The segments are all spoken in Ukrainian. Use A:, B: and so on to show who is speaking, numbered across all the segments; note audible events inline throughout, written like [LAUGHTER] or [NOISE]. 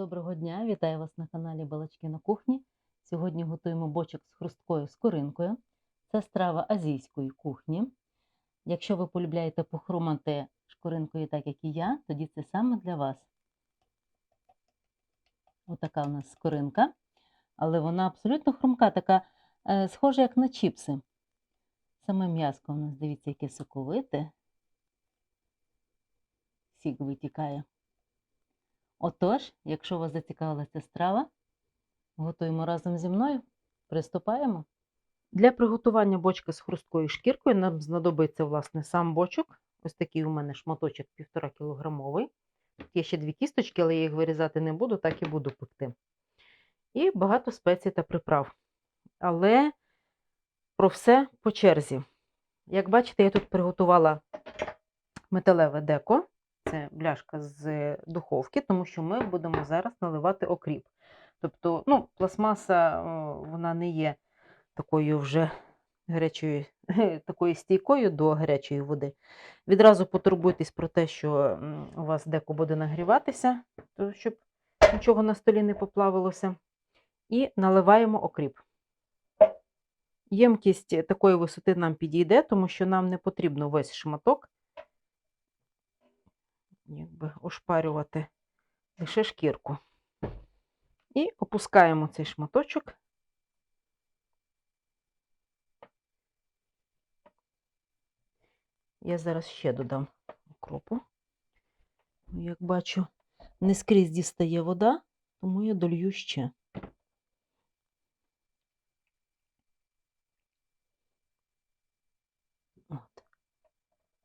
A: Доброго дня, вітаю вас на каналі Балачки на кухні. Сьогодні готуємо бочок з хрусткою скоринкою. Це страва азійської кухні. Якщо ви полюбляєте похрумати шкоринкою так, як і я, тоді це саме для вас. Отака у нас скоринка, але вона абсолютно хрумка, така е, схожа, як на чіпси. Саме м'яско у нас, дивіться, яке соковите. Сік витікає. Отож, якщо вас зацікавила ця страва, готуємо разом зі мною. Приступаємо. Для приготування бочки з хрусткою шкіркою нам знадобиться власне сам бочок. Ось такий у мене шматочок 1,5 кілограмовий. Тут є ще дві кісточки, але я їх вирізати не буду, так і буду пекти. І багато спецій та приправ. Але про все по черзі. Як бачите, я тут приготувала металеве деко. Це бляшка з духовки, тому що ми будемо зараз наливати окріп. Тобто, ну, пластмаса вона не є такою вже гарячою, [LAUGHS] такою стійкою до гарячої води. Відразу потурбуйтесь про те, що у вас деко буде нагріватися, щоб нічого на столі не поплавилося. І наливаємо окріп. Ємкість такої висоти нам підійде, тому що нам не потрібно весь шматок якби ошпарювати лише шкірку. І опускаємо цей шматочок. Я зараз ще додам окропу. Як бачу, не скрізь дістає вода, тому я долью ще. От.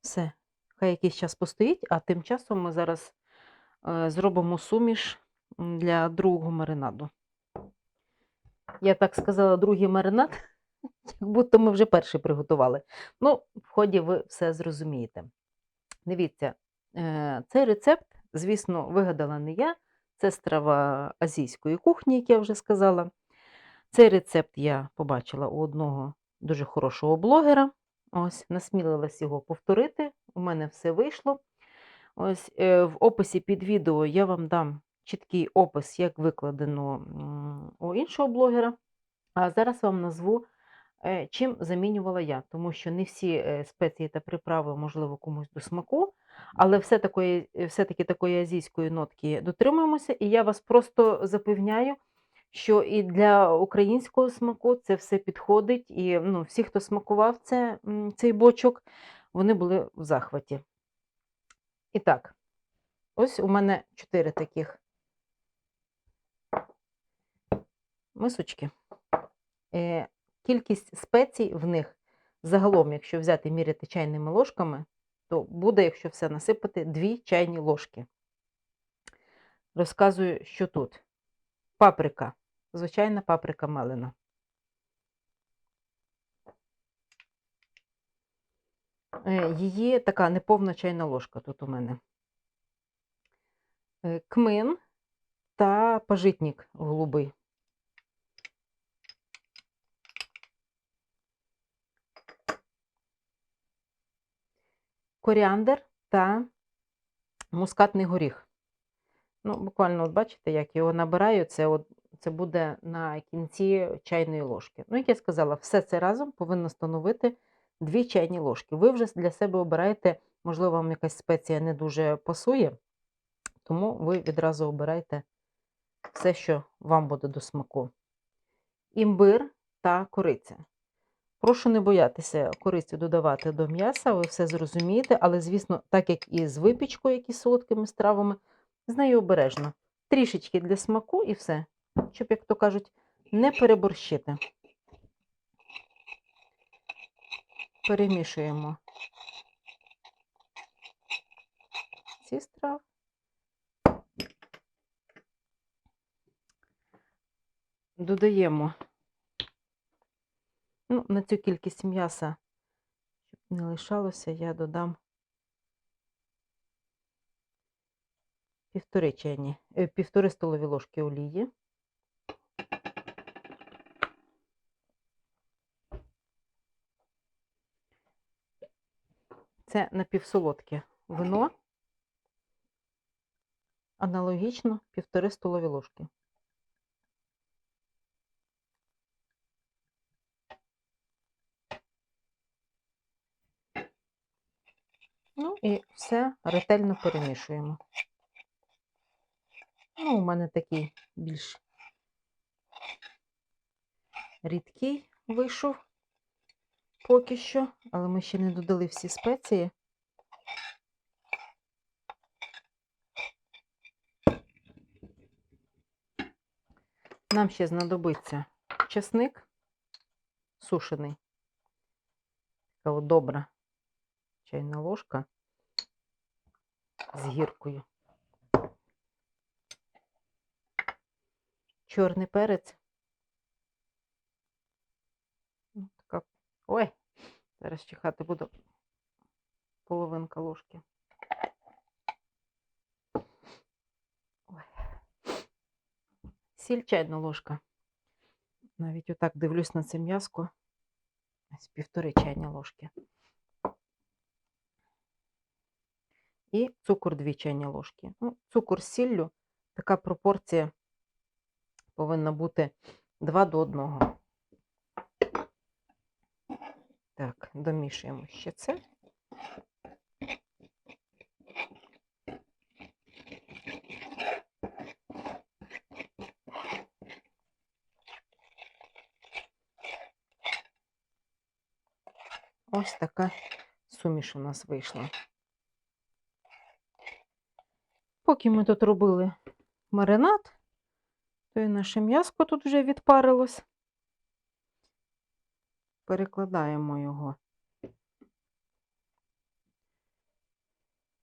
A: Все, Хай якийсь час постоїть, а тим часом ми зараз е, зробимо суміш для другого маринаду. Я так сказала, другий маринад, [LAUGHS] як будто ми вже перший приготували. Ну, в ході ви все зрозумієте. Дивіться, е, цей рецепт, звісно, вигадала не я. Це страва азійської кухні, як я вже сказала. Цей рецепт я побачила у одного дуже хорошого блогера. Ось, насмілилась його повторити. У мене все вийшло. Ось е, В описі під відео я вам дам чіткий опис, як викладено у іншого блогера. А зараз вам назву, е, чим замінювала я, тому що не всі е, спеції та приправи, можливо, комусь до смаку, але все-таки все такої азійської нотки дотримуємося, і я вас просто запевняю що і для українського смаку це все підходить. І ну, всі, хто смакував це, цей бочок, вони були в захваті. І так, ось у мене чотири таких мисочки. Е, Кількість спецій в них загалом, якщо взяти міряти чайними ложками, то буде, якщо все насипати, дві чайні ложки. Розказую, що тут. Паприка звичайна паприка мелена. Е, її така неповна чайна ложка тут у мене. Е, кмин та пажитник голубий. Коріандр та мускатний горіх. Ну, буквально, от бачите, як його набираю, це от це буде на кінці чайної ложки. Ну, як я сказала, все це разом повинно становити 2 чайні ложки. Ви вже для себе обираєте, можливо, вам якась спеція не дуже пасує, тому ви відразу обирайте все, що вам буде до смаку. Імбир та кориця. Прошу не боятися корицю додавати до м'яса, ви все зрозумієте, але, звісно, так як і з випічкою, як і з солодкими стравами, з нею обережно. Трішечки для смаку і все щоб, як то кажуть, не переборщити. Перемішуємо ці страви. Додаємо ну, на цю кількість м'яса, щоб не лишалося, я додам півтори чайні, е, півтори столові ложки олії. Це напівсолодке вино. Аналогічно 1,5 столові ложки. Ну і все ретельно перемішуємо. Ну, у мене такий більш рідкий вийшов поки що, але ми ще не додали всі спеції. Нам ще знадобиться чесник сушений. Така от добра чайна ложка з гіркою. Чорний перець. Ну, Така... Ой, зараз чихати буду половинка ложки. Ой. Сіль чайна ложка. Навіть отак дивлюсь на це м'яско. Ось півтори чайні ложки. І цукор 2 чайні ложки. Ну, цукор з сіллю, така пропорція повинна бути 2 до 1. Так, домішуємо ще це. Ось така суміш у нас вийшла. Поки ми тут робили маринад, то і наше м'яско тут вже відпарилось. Перекладаємо його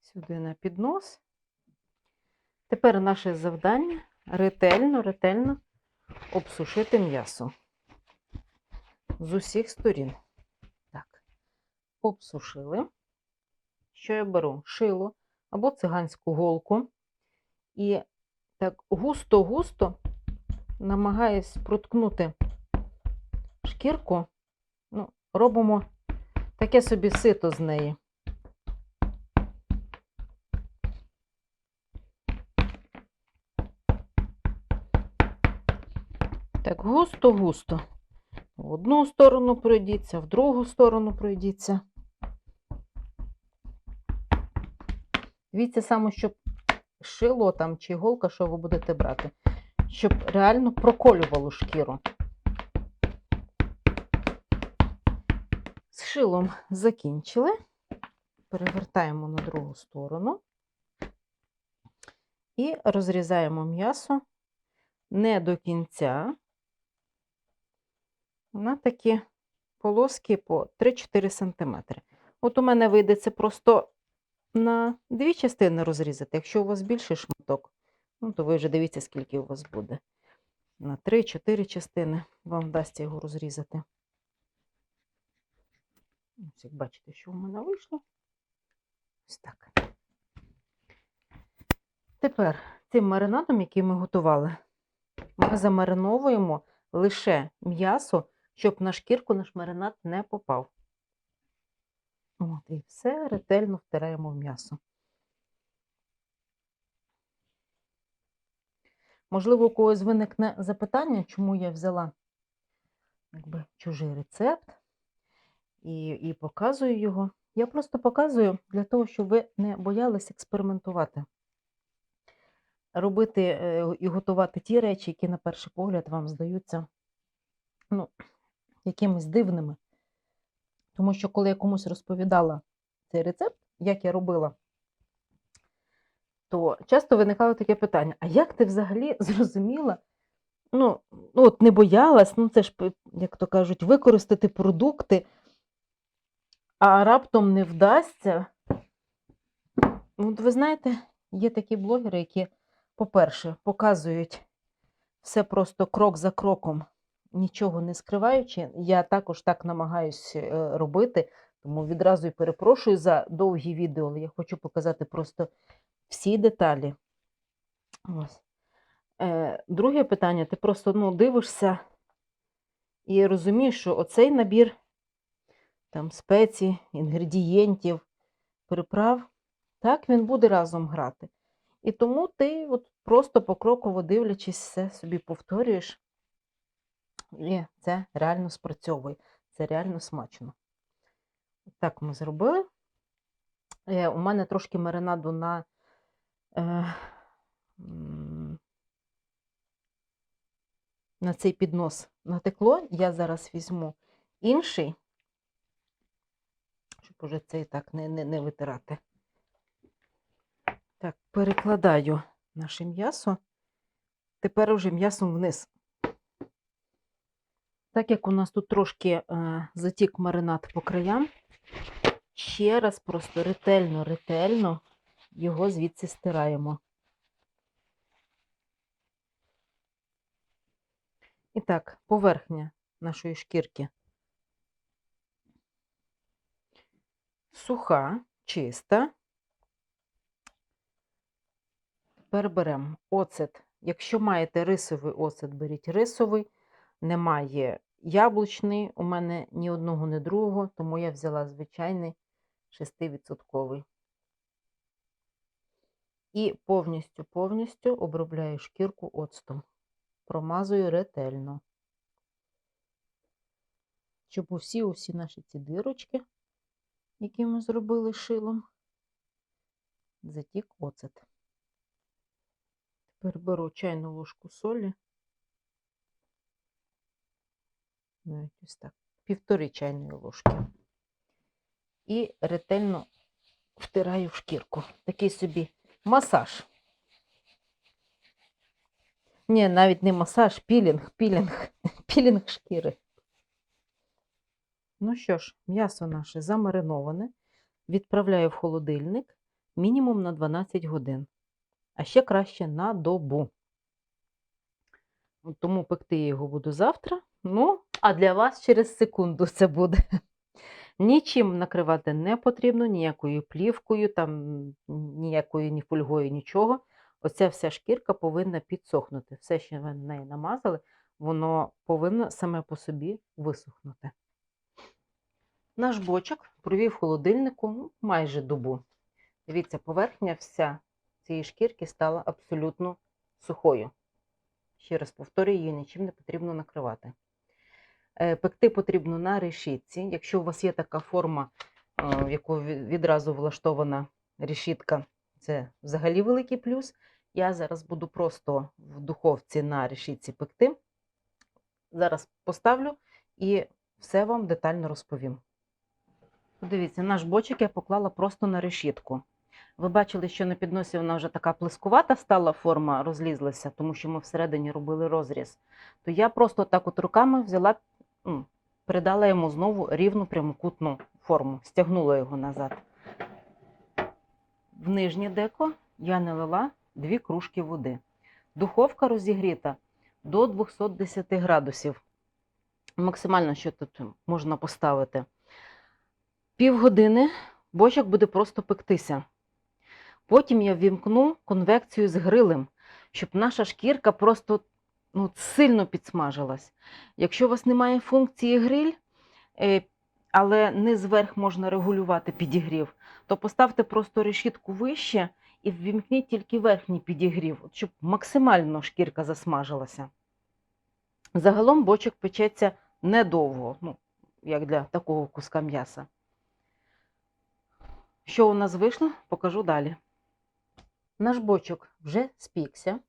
A: сюди на піднос. Тепер наше завдання ретельно, ретельно обсушити м'ясо з усіх сторін. Так, обсушили. Що я беру? Шило або циганську голку. І так густо-густо намагаюсь проткнути шкірку. Ну, робимо таке собі сито з неї. Так, густо-густо. В одну сторону пройдіться, в другу сторону пройдіться. Дивіться саме, щоб шило там чи іголка, що ви будете брати, щоб реально проколювало шкіру. Шилом закінчили. Перевертаємо на другу сторону і розрізаємо м'ясо не до кінця на такі полоски по 3-4 см. От у мене вийде це просто на дві частини розрізати. Якщо у вас більший шматок, ну, то ви вже дивіться, скільки у вас буде. На 3-4 частини вам вдасться його розрізати. Ось, як бачите, що у мене вийшло. Ось так. Тепер цим маринадом, який ми готували, ми замариновуємо лише м'ясо, щоб на шкірку наш маринад не попав. От, і все ретельно втираємо в м'ясо. Можливо, у когось виникне запитання, чому я взяла якби, чужий рецепт і, і показую його. Я просто показую для того, щоб ви не боялись експериментувати. Робити е, і готувати ті речі, які на перший погляд вам здаються ну, якимись дивними. Тому що, коли я комусь розповідала цей рецепт, як я робила, то часто виникало таке питання: а як ти взагалі [LAUGHS] зрозуміла? Ну, ну от не боялась, ну це ж, як то кажуть, використати продукти, а раптом не вдасться. Ну, От ви знаєте, є такі блогери, які, по-перше, показують все просто крок за кроком, нічого не скриваючи. Я також так намагаюсь е, робити, тому відразу і перепрошую за довгі відео, але я хочу показати просто всі деталі. Ось. Е, Друге питання: ти просто ну, дивишся і розумієш, що оцей набір там, спецій, інгредієнтів, приправ, так він буде разом грати. І тому ти от просто покроково дивлячись, все собі повторюєш. І це реально спрацьовує. Це реально смачно. Так ми зробили. Е, у мене трошки маринаду на, е, на цей піднос натекло. Я зараз візьму інший, уже цей так не, не, не витирати. Так, перекладаю наше м'ясо. Тепер уже м'ясом вниз. Так як у нас тут трошки е, затік маринад по краям, ще раз просто ретельно, ретельно його звідси стираємо. І так, поверхня нашої шкірки суха, чиста. Тепер беремо оцет. Якщо маєте рисовий оцет, беріть рисовий. Немає яблучний, у мене ні одного, ні другого, тому я взяла звичайний 6%. І повністю, повністю обробляю шкірку оцтом. Промазую ретельно. Щоб усі усі наші ці дирочки, які ми зробили шилом, затік оцет. Тепер беру чайну ложку солі. Навіть ось так. Півтори чайної ложки. І ретельно втираю в шкірку. Такий собі масаж. Ні, навіть не масаж, пілінг, пілінг, [LAUGHS] пілінг шкіри. Ну що ж, м'ясо наше замариноване. Відправляю в холодильник мінімум на 12 годин, а ще краще на добу. Тому пекти я його буду завтра. Ну, а для вас через секунду це буде. Нічим накривати не потрібно, ніякою плівкою, там, ніякою ні фольгою, нічого. Оця вся шкірка повинна підсохнути. Все, що ви на неї намазали, воно повинно саме по собі висохнути. Наш бочок провів холодильнику ну, майже добу. Дивіться, поверхня вся цієї шкірки стала абсолютно сухою. Ще раз повторюю, її нічим не потрібно накривати. Е, Пекти потрібно на решітці. Якщо у вас є така форма, е, в яку відразу влаштована решітка, це взагалі великий плюс. Я зараз буду просто в духовці на решітці пекти. Зараз поставлю і все вам детально розповім. Подивіться, наш бочок я поклала просто на решітку. Ви бачили, що на підносі вона вже така плескувата стала форма, розлізлася, тому що ми всередині робили розріз. То я просто так от руками взяла, придала йому знову рівну прямокутну форму, стягнула його назад. В нижнє деко я налила дві кружки води. Духовка розігріта до 210 градусів. Максимально, що тут можна поставити. Півгодини бочок буде просто пектися. Потім я ввімкну конвекцію з грилем, щоб наша шкірка просто ну, сильно підсмажилась. Якщо у вас немає функції гриль, е, але низ вверх можна регулювати підігрів, то поставте просто решітку вище і ввімкніть тільки верхній підігрів, щоб максимально шкірка засмажилася. Загалом бочок печеться недовго, ну, як для такого куска м'яса. Що у нас вийшло, покажу далі. Наш бочок вже спікся.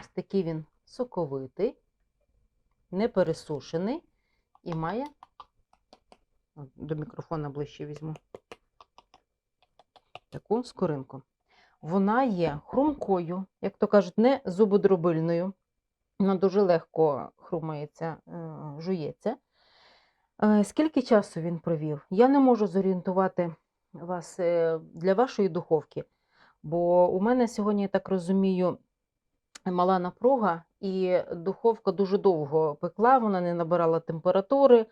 A: Ось такий він соковитий, не пересушений і має. До мікрофона ближче візьму. Таку скоринку. Вона є хрумкою, як то кажуть, не зубодробильною. Вона дуже легко хрумається, е, жується. Е, Скільки часу він провів? Я не можу зорієнтувати вас е, для вашої духовки, бо у мене сьогодні, я так розумію, мала напруга, і духовка дуже довго пекла, вона не набирала температури,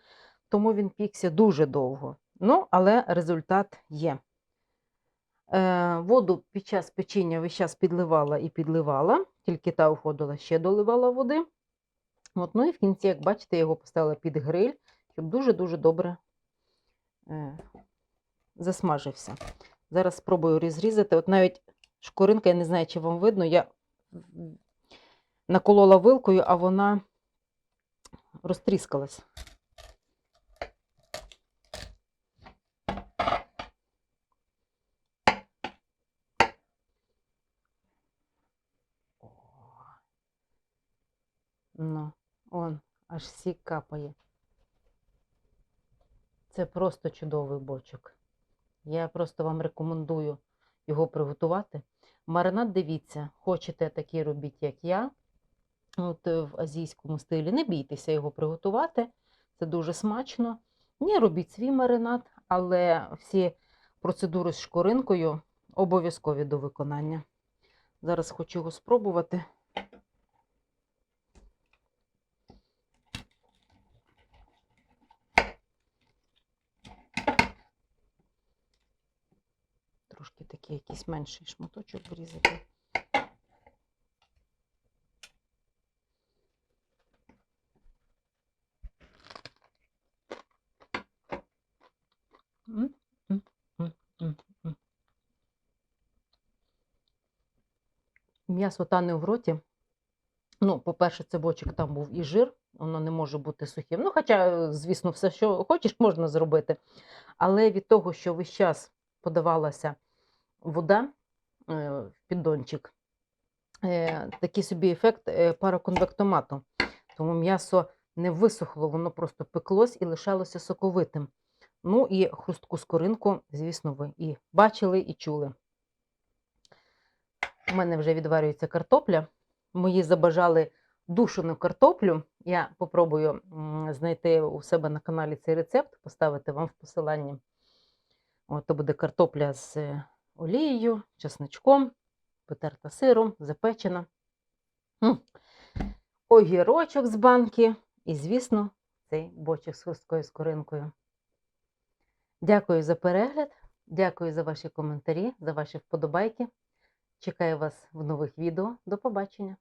A: тому він пікся дуже довго. Ну, але результат є. Е, Воду під час печіння весь час підливала і підливала, тільки та уходила, ще доливала води. От, ну і в кінці, як бачите, я його поставила під гриль, щоб дуже-дуже добре е, засмажився. Зараз спробую розрізати. От навіть шкуринка, я не знаю, чи вам видно, я наколола вилкою, а вона розтріскалась. Ну, он, аж сік капає. Це просто чудовий бочок. Я просто вам рекомендую його приготувати. Маринад, дивіться, хочете такий робіть, як я, от е, в азійському стилі. Не бійтеся його приготувати. Це дуже смачно. Ні, робіть свій маринад, але всі процедури з шкоринкою обов'язкові до виконання. Зараз хочу його спробувати. Трошки такий якийсь менший шматочок врізати. М'ясо тане в роті. Ну, по-перше, це бочок там був і жир, воно не може бути сухим. Ну, хоча, звісно, все, що хочеш, можна зробити. Але від того, що весь час подавалася вода е, в піддончик, е, такий собі ефект е, пароконвектомату. Тому м'ясо не висохло, воно просто пеклось і лишалося соковитим. Ну і хрустку скоринку, звісно, ви і бачили, і чули. У мене вже відварюється картопля. Мої забажали душену картоплю. Я попробую знайти у себе на каналі цей рецепт, поставити вам в посиланні. От, то буде картопля з олією, чесничком, потерта сиром, запечена. Хм. Огірочок з банки і, звісно, цей бочок з хрусткою скоринкою. Дякую за перегляд, дякую за ваші коментарі, за ваші вподобайки. Чекаю вас в нових відео. До побачення!